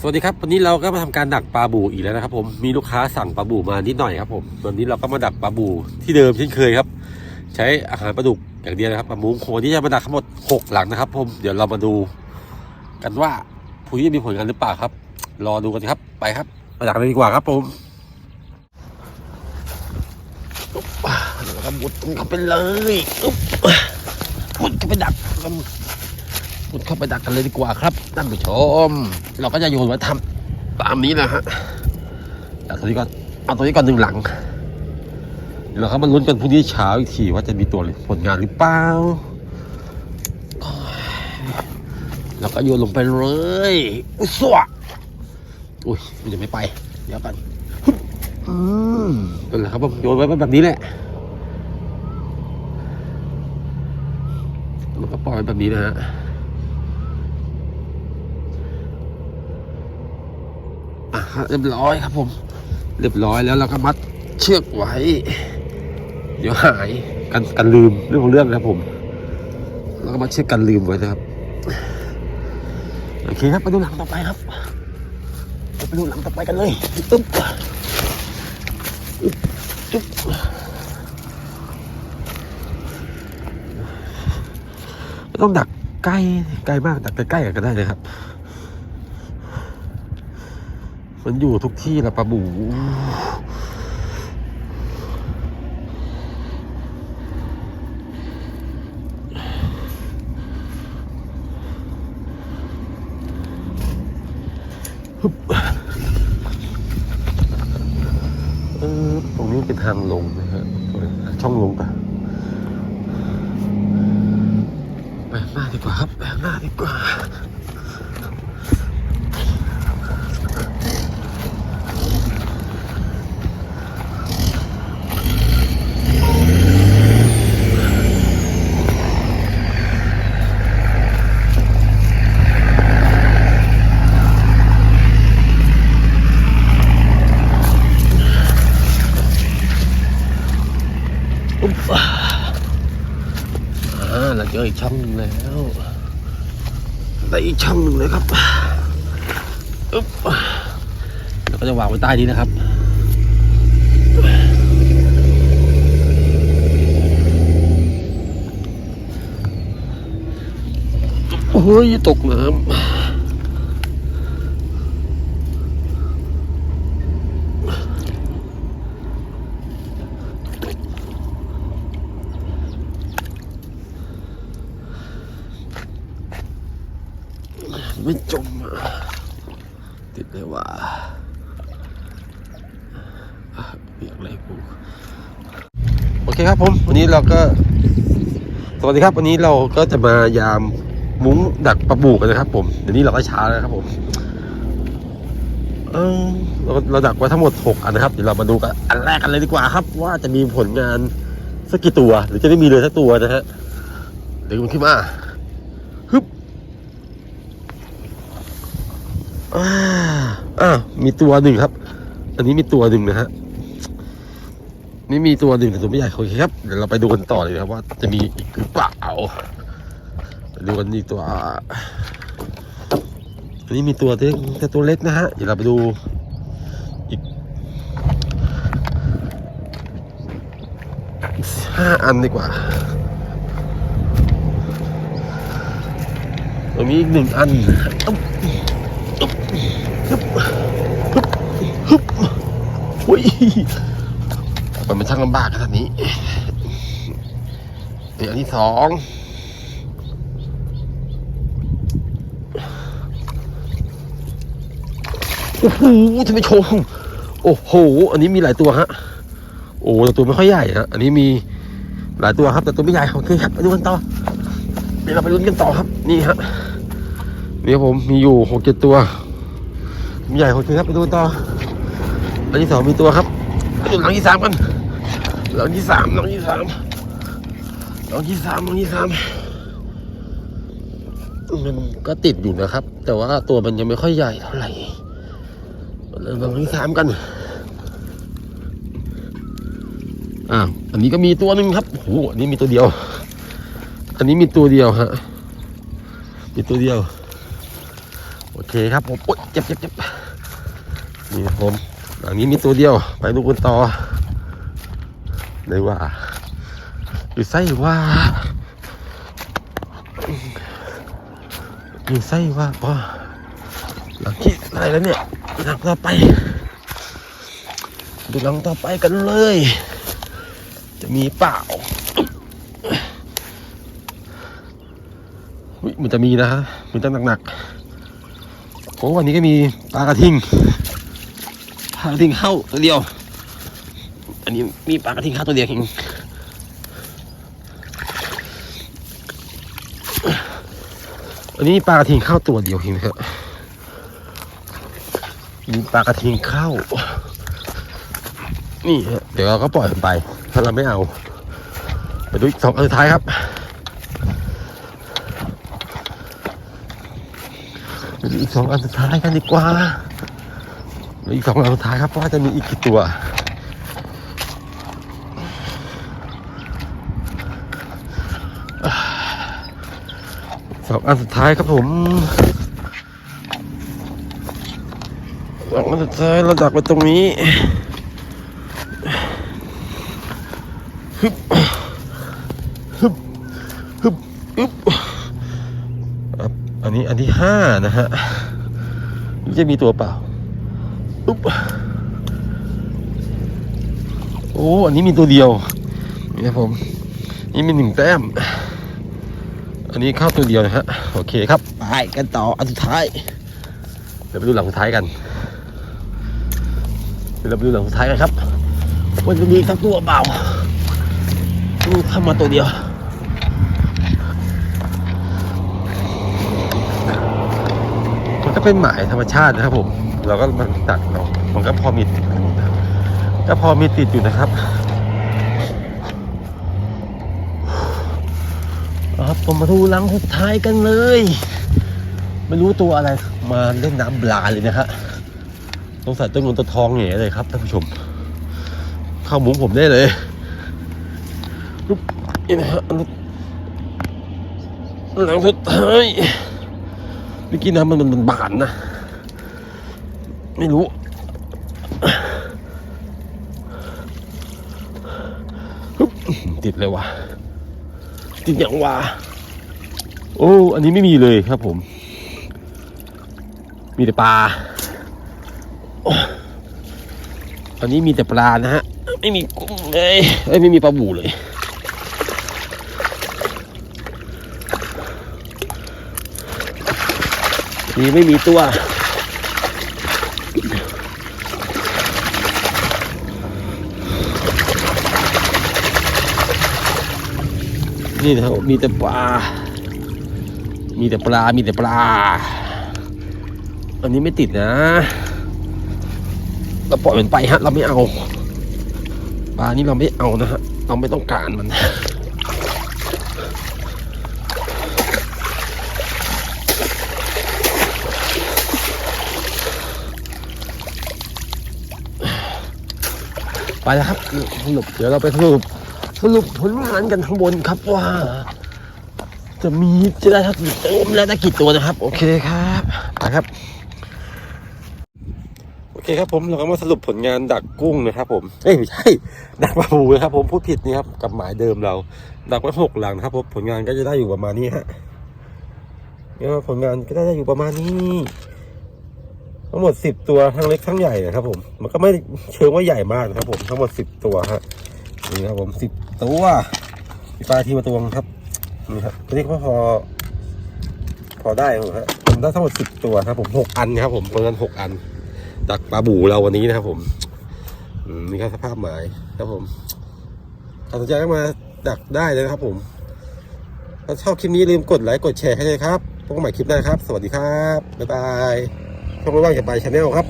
สวัสดีครับวันนี้เราก็มาทำการดักปลาบูอีกแล้วนะครับ ผมมีลูกค้าสั่งปลาบูมานิดหน่อยครับผมวันนี้เราก็มาดักปลาบูที่เดิมเช่นเคยครับ ใช้อาหารปลาดุกอย่างเดียวนะครับปลาหมูโคนที่จะมาดักทั้งหมดหกหลังนะครับ ผมเดี๋ยวเรามาดู กันว่าผู้นี้มีผลงานหรือเปล่าครับ รอดูกันครับไปครับมาดักเลยดีกว่าครับผมอุ๊บอ่าแล้วก็มุดเข้าไปเลยอุ๊บมุดเข้าไปดักกัน มุดเข้าไปดักกันเลยดีกว่าครับท่านผู้ชม เราก็จะโยนมาทำตามนี้นะฮะดักตัวนี้ก่อนเอาตัวนี้ก่อนหนึ่งหลังเดี๋ยวเราครับมาลุ้นกันพรุ่งนี้เช้าอีกทีว่าจะมีตัวผลงานหรือเปล่าเราก็โยนลงไปเลยอุ้ยสวะอุ้ยมันจะไม่ไป เดี๋ยวกันอืมเป็นไรครับผมโยนไว้แบบนี้แหละแล้วก็ปล่อยไว้แบบนี้นะฮะ อะ เรียบร้อยครับผม เรียบร้อยแล้วเราก็มัดเชือกไว้ เดี๋ยวหายกันกันลืมเรื่องของเรื่องนะครับผมแล้วก็มัดเชือกกันลืมไว้นะครับโอเคครับไปดูหลังต่อไปครับไปดูหลังต่อไปกันเลยอึ๊บอึ๊บจุ๊บไม่ต้องดักใกล้ใกล้มากดักใกล้ๆกันก็ได้เลยครับ มันอยู่ทุกที่ละปลาบูตรงนี้เป็นทางลงนะฮะช่องลงปะไปข้างหน้าดีกว่าครับไปข้างหน้าดีกว่า อุ๊บอ่า เราเจออีกช่องหนึ่งแล้วได้อีกช่องหนึ่งเลยครับอุ๊บเราก็จะวางไว้ใต้นี้นะครับโอ้ยตกน้ำ ไม่จม ติดเลยว่าอะเปียกเลยกูโอเคครับผมวันนี้เราก็ สวัสดีครับ วันนี้เราก็จะมายามมุ้งดักปลาบูกันนะครับ ผมเดี๋ยวนี้เราก็ช้าแล้วครับ ผมเออเราเราดักไว้ทั้งหมดหกอันนะครับ เดี๋ยวเรามาดูกันอันแรกกันเลยดีกว่าครับ ว่าจะมีผลงานสักกี่ตัว หรือจะไม่มีเลยสักตัวนะฮะเดี๋ยวมันขึ้นมาฮึบ อ่าอ่ามีตัวหนึ่งครับ อันนี้มีตัวหนึ่งนะฮะนี่มีตัวหนึ่งแต่ตัวไม่ใหญ่โอเคครับ เดี๋ยวเราไปดูกันต่อเลยครับว่าจะมีอีกหรือเปล่าไปดูกันอีกตัวอันนี้มีตัวเล็กแต่ตัวเล็กนะฮะ เดี๋ยวเราไปดูอีกห้าอันดีกว่าตรงนี้อีกหนึ่งอัน อึ๊บอึ๊บฮึบฮึบฮึบอุ้ยมันเป็นช่างลำบากขนาดนี้เดี๋ยวอันที่สองโอ้โหท่านผู้ชมโอ้โห อันนี้มีหลายตัวฮะ โอ้แต่ตัวไม่ค่อยใหญ่ฮะ อันนี้มีหลายตัวครับ แต่ตัวไม่ใหญ่ โอเคครับไปดูกันต่อเดี๋ยวเราไปลุ้นกันต่อครับ นี่ฮะ นี่ผมมีอยู่หกเจ็ดตัวมีใหญ่โอเคครับไปดูกันต่ออันที่สองมีตัวครับไปดูหลังที่สามกันหลังที่สามหลังที่สามหลังที่สามหลังที่สามมันก็ติดอยู่นะครับ แต่ว่าตัวมันยังไม่ค่อยใหญ่เท่าไหร่เริ่มหลังที่สามกันอ้าอันนี้ก็มีตัวหนึ่งครับโอ้โหอันนี้มีตัวเดียว อันนี้มีตัวเดียวฮะมีตัวเดียว เคครับผมโอ๊ยเจ็บเจ็บเจ็บนี่ผมหลังนี้มีตัวเดียว ไปดูกันต่อเลยว่าหรือไส้ว่าหรือไส้ว่าปอหลังที่อะไรแล้วเนี่ยหลังต่อไปดูหลังต่อไปกันเลย จะมีเปล่าอุ๊ยมันจะมีนะฮะมันจะหนักๆ โอ้วันนี้ก็มีปลากระทิงปลากระทิงเข้าตัวเดียว อันนี้มีปลากระทิงเข้าตัวเดียวเองอันนี้ปลากระทิงเข้าตัวเดียวเองครับมีปลากระทิงเข้า นี่เดี๋ยวเราก็ปล่อยมันไป ถ้าเราไม่เอา ไปดูอีกสองอันสุดท้ายครับไปดู อีกสองอันสุดท้ายกันดีกว่าเหลืออีกสองอันสุดท้ายครับว่าจะมีอีกกี่ตัวสองอันสุดท้ายครับผมสองอันสุดท้ายเราดักไว้ตรงนี้ฮึบฮึบฮึบอึ๊บ อันนี้อันที่ห้านะฮะนี่จะมีตัวเปล่าอุ๊บโอ้อันนี้มีตัวเดียวนี่ครับผมนี่มีหนึ่งแต้ม อันนี้เข้าตัวเดียวนะฮะโอเคครับไปกันต่ออันสุดท้ายเดี๋ยวไปดูหลังสุดท้ายกันเดี๋ยวเราไปดูหลังสุดท้ายกันครับว่าจะมีอีกสักตัวเปล่านี่เข้ามาตัวเดียว มัน ก็เป็นหมายธรรมชาตินะครับ ผม เราก็มันตัดเนาะมันก็พอมีติดก็พอมีติดอยู่นะครับครับผมมาดูลังสุดท้ายกันเลย ไม่รู้ตัวอะไรมาเล่นน้ำบลาเลยนะฮะสงใสัยตัวเงินตัวทองเหน่เลยครับท่านผู้ชม เข้ามุ้งผมได้เลยนี่นะฮะอันนี้หลังสุดท้าย เมื่อกี้น้ำมันมันมันบานนะ ไม่รู้ ติดเลยว่ะ ติดอย่างว่า โอ้ อันนี้ไม่มีเลยครับผม มีแต่ปลา อันนี้มีแต่ปลานะฮะ ไม่มีกุ้งเลยเอ้ยไม่มีปลาบูเลย นี่ไม่มีตัว นี่นะครับมีแต่ปลา มีแต่ปลา มีแต่ปลา อันนี้ไม่ติดนะ เราปล่อยมันไปฮะ เราไม่เอา ปลานี้เราไม่เอานะฮะ เราไม่ต้องการมัน ไปแล้วครับสรุปเดี๋ยวเราไปสรุปสรุปผลงานกันข้างบนครับว่า จะมีจะได้ทักกี่ตัวและได้กี่ตัวนะครับ โอเคครับไปครับ โอเคครับผมเราก็มาสรุปผลงานดักกุ้งนะครับ ผมเอ้ยไม่ใช่ดักปลาบูนะครับ ผมพูดผิดนี่ครับกับหมายเดิมเรา ดักไว้หกหลังนะครับผมผลงานก็จะได้อยู่ประมาณนี้ฮะเนี่ยผลงานก็ได้อยู่ประมาณนี้ ทั้งหมดสิบตัวทั้งเล็กทั้งใหญ่นะครับผม มันก็ไม่เชิงว่าใหญ่มากนะครับ ผมทั้งหมดสิบตัวฮะนี่ครับผมสิบตัวมีปลาทีมาตวงครับนี่ครับตัวนี้ก็พอ พอได้ผมฮะผมได้ทั้งหมดสิบตัวครับ ผมหกอันครับ ผมประมาณหกอันดักปลาบูเราวันนี้นะครับ ผมมนี่ครับสภาพหมายครับผมถ้าสนใจก็มาดักได้เลยนะครับ ผมถ้าชอบคลิปนี้ลืมกดไลค์กดแชร์ให้เลยครับพบกันใหม่คลิปหน้าครับ สวัสดีครับบ๊ายบาย ช่องว่างจะไปชาแนลครับ